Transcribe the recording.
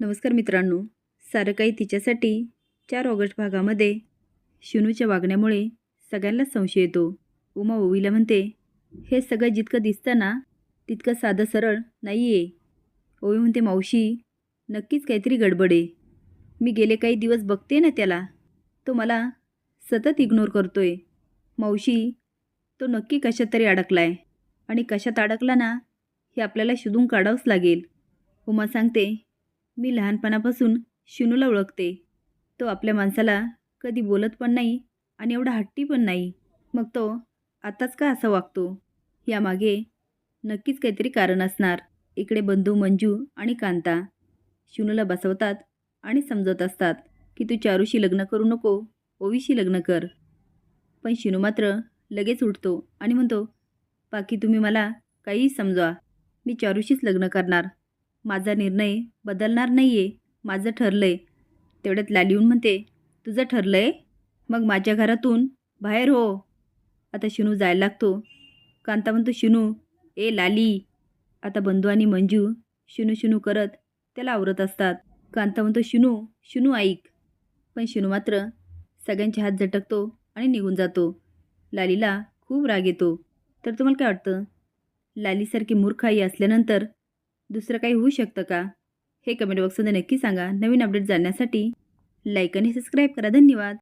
नमस्कार मित्रांनो. सारं काही तिच्यासाठी चार ऑगस्ट भागामध्ये शिनूच्या वागण्यामुळे सगळ्यांनाच संशय येतो. उमा ओवीला म्हणते हे सगळं जितकं दिसतं ना तितकं साधं सरळ नाही आहे ओवी म्हणते मावशी नक्कीच काहीतरी गडबड आहे. मी गेले काही दिवस बघते ना त्याला. तो मला सतत इग्नोर करतो आहे मावशी तो नक्की कशात तरी अडकला आहे आणि कशात अडकला ना हे आपल्याला शोधून काढावंच लागेल. उमा सांगते मी लहानपणापासून शिनूला ओळखते. तो आपल्या माणसाला कधी बोलत पण नाही आणि एवढा हट्टी पण नाही. मग तो आताच का असा वागतो? यामागे नक्कीच काहीतरी कारण असणार. इकडे बंधू मंजू आणि कांता शिनूला बसवतात आणि समजत असतात की तू चारूशी लग्न करू नको ओवीशी लग्न कर. पण शिनू मात्र लगेच उठतो आणि म्हणतो बाकी तुम्ही मला काहीही समजवा. मी चारूशीच लग्न करणार. माझा निर्णय बदलणार नाही आहे माझं ठरलं आहे तेवढ्यात लालीहून म्हणते तुझं ठरलं आहे मग माझ्या घरातून बाहेर हो. आता शिनू जायला लागतो. कांता म्हणतो शिनू ए लाली. आता बंधू आणि मंजू शिनू शिनू करत त्याला आवरत असतात. कांता म्हणतो शिनू शिनू ऐक. पण शिनू मात्र सगळ्यांचे हात झटकतो आणि निघून जातो. लालीला खूप राग येतो. तर तुम्हाला काय वाटतं? लालीसारखी मूर्ख आई असल्यानंतर दुसरं काही होऊ शकतं का? हे कमेंट बॉक्समध्ये नक्की सांगा. नवीन अपडेट जाणण्यासाठी लाईक आणि सबस्क्राईब करा. धन्यवाद.